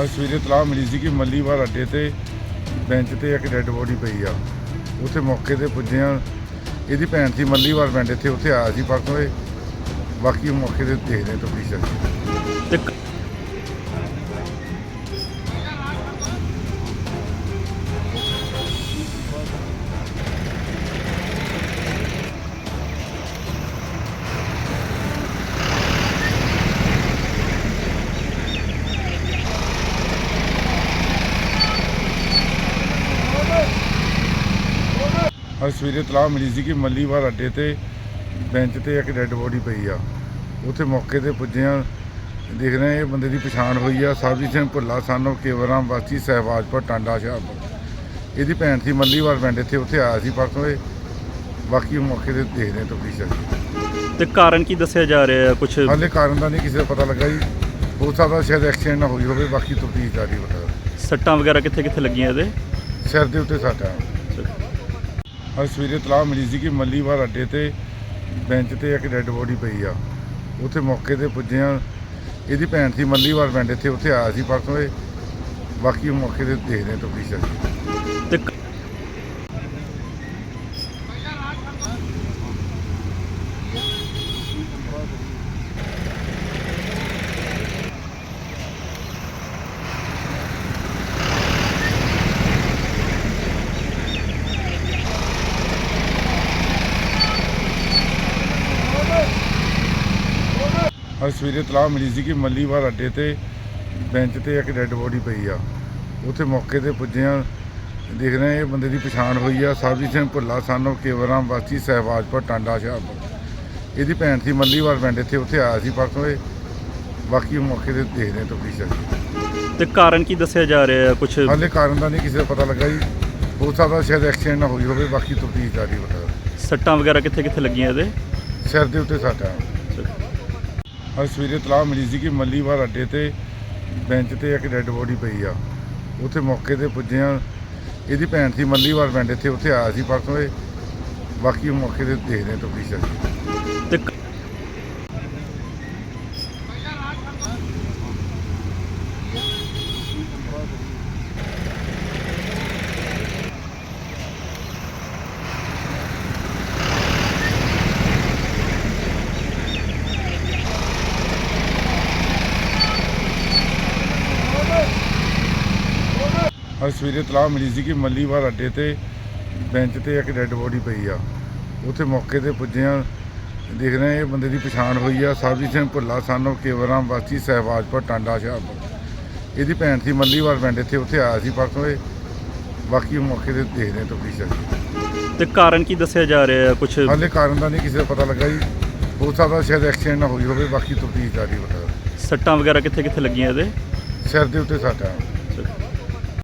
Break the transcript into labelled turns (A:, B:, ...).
A: ਅੱਜ ਸਵੇਰੇ ਤਲਾਹ ਮਿਲੀ ਸੀ ਕਿ ਮੱਲੀਵਾਲ ਅੱਡੇ ਤੇ ਬੈਂਚ ਤੇ ਇੱਕ ਡੈੱਡ ਬੋਡੀ ਪਈ ਆ। ਉੱਥੇ ਮੌਕੇ ਤੇ ਪੁੱਜੇ ਆ। ਇਹਦੀ ਭੈਣ ਸੀ ਮੱਲੀਵਾਲ ਪਿੰਡ ਇੱਥੇ, ਉੱਥੇ ਆਇਆ ਸੀ ਪਰਸੋਂ ਇਹ ਬਾਕੀ ਮੌਕੇ ਤੇ ਦੇਖਦੇ ਆ ਤਫਤੀਸ਼
B: ਤੇ
A: ਅੱਜ ਸਵੇਰੇ ਤਲਾਹ ਮਿਲੀ ਸੀ ਕਿ ਮੱਲੀਵਾਲ ਅੱਡੇ ਤੇ ਬੈਂਚ ਤੇ ਇੱਕ ਡੈੱਡ ਬੋਡੀ ਪਈ ਆ। ਉੱਥੇ ਮੌਕੇ ਤੇ ਪੁੱਜੇ ਆ। ਦੇਖ ਰਹੇ ਆ ਇਹ ਬੰਦੇ ਦੀ ਪਛਾਣ ਹੋਈ ਆ। ਸਰਬਜੀਤ ਸਿੰਘ ਭੁੱਲਾ ਸਾਨੂੰ ਕੇਵਰਾਂ ਵਾਸੀ ਸਹਿਬਾਜਪੁਰ ਟਾਂਡਾ ਹੁਸ਼ਿਆਰਪੁਰ। ਇਹਦੀ ਭੈਣ ਸੀ ਮੱਲੀਵਾਲ ਪਿੰਡ ਇੱਥੇ ਉੱਥੇ ਆਇਆ ਸੀ। ਪਰਸੋਂ ਇਹ ਬਾਕੀ ਮੌਕੇ ਤੇ ਦੇਖਦੇ ਆ ਤਫਤੀਸ਼
B: ਤੇ ਕਾਰਨ ਕੀ ਦੱਸਿਆ ਜਾ ਰਿਹਾ ਹੈ? ਕੁਝ
A: ਹਾਲੇ ਕਾਰਨ ਦਾ ਨਹੀਂ ਕਿਸੇ ਦਾ ਪਤਾ ਲੱਗਾ ਜੀ। ਹੋ ਸਕਦਾ ਸ਼ਾਇਦ ਐਕਸੀਡੈਂਟ ਨਾ ਹੋਈ ਹੋਵੇ। ਬਾਕੀ ਤਫਤੀਸ਼ ਜਾਰੀ ਬਤਾ
B: ਸੱਟਾਂ ਵਗੈਰਾ ਕਿੱਥੇ ਕਿੱਥੇ ਲੱਗੀਆਂ ਇਹਦੇ?
A: ਸਿਰ ਦੇ ਉੱਤੇ ਸਾਡਾ ਅੱਜ ਸਵੇਰੇ ਤਲਾਹ ਮਿਲੀ ਸੀ ਕਿ ਮੱਲੀਵਾਲ ਅੱਡੇ ਤੇ ਬੈਂਚ ਤੇ ਇੱਕ ਡੈੱਡ ਬੋਡੀ ਪਈ ਆ। ਉੱਥੇ ਮੌਕੇ ਤੇ ਪੁੱਜੇ ਆ। ਇਹਦੀ ਭੈਣ ਸੀ ਮੱਲੀਵਾਲ ਪਿੰਡ ਇੱਥੇ, ਉੱਥੇ ਆਇਆ ਸੀ ਪਰਸੋਂ ਇਹ। ਬਾਕੀ ਉਹ ਮੌਕੇ ਤੇ ਦੇਖਦੇ ਆ, ਤਫਤੀਸ਼
B: ਤੇ
A: ਅੱਜ ਸਵੇਰੇ ਤਲਾਹ ਮਿਲੀ ਸੀ ਕਿ ਮੱਲੀਵਾਲ ਅੱਡੇ ਤੇ ਬੈਂਚ ਤੇ ਇੱਕ ਡੈੱਡ ਬੋਡੀ ਪਈ ਆ। ਉੱਥੇ ਮੌਕੇ ਤੇ ਪੁੱਜੇ ਆ। ਦੇਖ ਰਹੇ ਆ ਇਹ ਬੰਦੇ ਦੀ ਪਛਾਣ ਹੋਈ ਆ। ਸਰਬਜੀਤ ਸਿੰਘ ਭੁੱਲਾ ਸਾਨੂੰ ਕੇਵਰਾਂ ਵਾਸੀ ਸਹਿਬਾਜਪੁਰ ਟਾਂਡਾ ਹੁਸ਼ਿਆਰਪੁਰ। ਇਹਦੀ ਭੈਣ ਸੀ ਮੱਲੀਵਾਲ ਪਿੰਡ ਇੱਥੇ ਉੱਥੇ ਆਇਆ ਸੀ। ਪਰਸੋਂ ਇਹ ਬਾਕੀ ਮੌਕੇ ਤੇ ਦੇਖਦੇ ਆ ਤਫਤੀਸ਼
B: ਤੇ ਕਾਰਨ ਕੀ ਦੱਸਿਆ ਜਾ ਰਿਹਾ? ਹੈ ਕੁਝ
A: ਹਾਲੇ ਕਾਰਨ ਦਾ ਨਹੀਂ ਕਿਸੇ ਦਾ ਪਤਾ ਲੱਗਾ ਜੀ। ਹੋ ਸਕਦਾ ਸ਼ਾਇਦ ਐਕਸੀਡੈਂਟ ਨਾ ਹੋਈ ਹੋਵੇ ਬਾਕੀ ਤਫਤੀਸ਼ ਜਾਰੀ ਬਤਾ
B: ਸੱਟਾਂ ਵਗੈਰਾ ਕਿੱਥੇ ਕਿੱਥੇ ਲੱਗੀਆਂ ਇਹਦੇ?
A: ਸਿਰ ਦੇ ਉੱਤੇ ਸਾਡਾ ਅੱਜ ਸਵੇਰੇ ਤਲਾਹ ਮਿਲੀ ਸੀ ਕਿ ਮੱਲੀਵਾਲ ਅੱਡੇ ਤੇ ਬੈਂਚ ਤੇ ਇੱਕ ਡੈੱਡ ਬੋਡੀ ਪਈ ਆ। ਉੱਥੇ ਮੌਕੇ ਤੇ ਪੁੱਜੇ ਆ। ਇਹਦੀ ਭੈਣ ਸੀ ਮੱਲੀਵਾਲ ਪਿੰਡ ਇੱਥੇ, ਉੱਥੇ ਆਇਆ ਸੀ ਪਰਸੋਂ ਇਹ। ਬਾਕੀ ਉਹ ਮੌਕੇ ਤੇ ਦੇਖਦੇ ਆ, ਤਫਤੀਸ਼
B: ਤੇ
A: ਅੱਜ ਸਵੇਰੇ ਤਲਾਹ ਮਿਲੀ ਸੀ ਕਿ ਮੱਲੀਵਾਲ ਅੱਡੇ ਤੇ ਬੈਂਚ ਤੇ ਇੱਕ ਡੈੱਡ ਬੋਡੀ ਪਈ ਆ। ਉੱਥੇ ਮੌਕੇ ਤੇ ਪੁੱਜੇ ਆ। ਦੇਖ ਰਹੇ ਆ ਇਹ ਬੰਦੇ ਦੀ ਪਛਾਣ ਹੋਈ ਆ। ਸਰਬਜੀਤ ਸਿੰਘ ਭੁੱਲਾ ਸਾਨੂੰ ਕੇਵਰਾਂ ਵਾਸੀ ਸਹਿਬਾਜਪੁਰ ਟਾਂਡਾ ਹੁਸ਼ਿਆਰਪੁਰ। ਇਹਦੀ ਭੈਣ ਸੀ ਮੱਲੀਵਾਲ ਪਿੰਡ ਇੱਥੇ ਉੱਥੇ ਆਇਆ ਸੀ। ਪਰਸੋਂ ਇਹ ਬਾਕੀ ਮੌਕੇ ਤੇ ਦੇਖਦੇ ਆ ਤਫਤੀਸ਼
B: ਤੇ ਕਾਰਨ ਕੀ ਦੱਸਿਆ ਜਾ ਰਿਹਾ? ਹੈ ਕੁਝ
A: ਹਾਲੇ ਕਾਰਨ ਦਾ ਨਹੀਂ ਕਿਸੇ ਦਾ ਪਤਾ ਲੱਗਾ ਜੀ। ਹੋ ਸਕਦਾ ਸ਼ਾਇਦ ਐਕਸੀਡੈਂਟ ਨਾ ਹੋਈ ਹੋਵੇ ਬਾਕੀ ਤਫਤੀਸ਼ ਜਾਰੀ ਬਤਾ
B: ਸੱਟਾਂ ਵਗੈਰਾ ਕਿੱਥੇ ਕਿੱਥੇ ਲੱਗੀਆਂ ਇਹਦੇ?
A: ਸਿਰ ਦੇ ਉੱਤੇ ਸਾਡਾ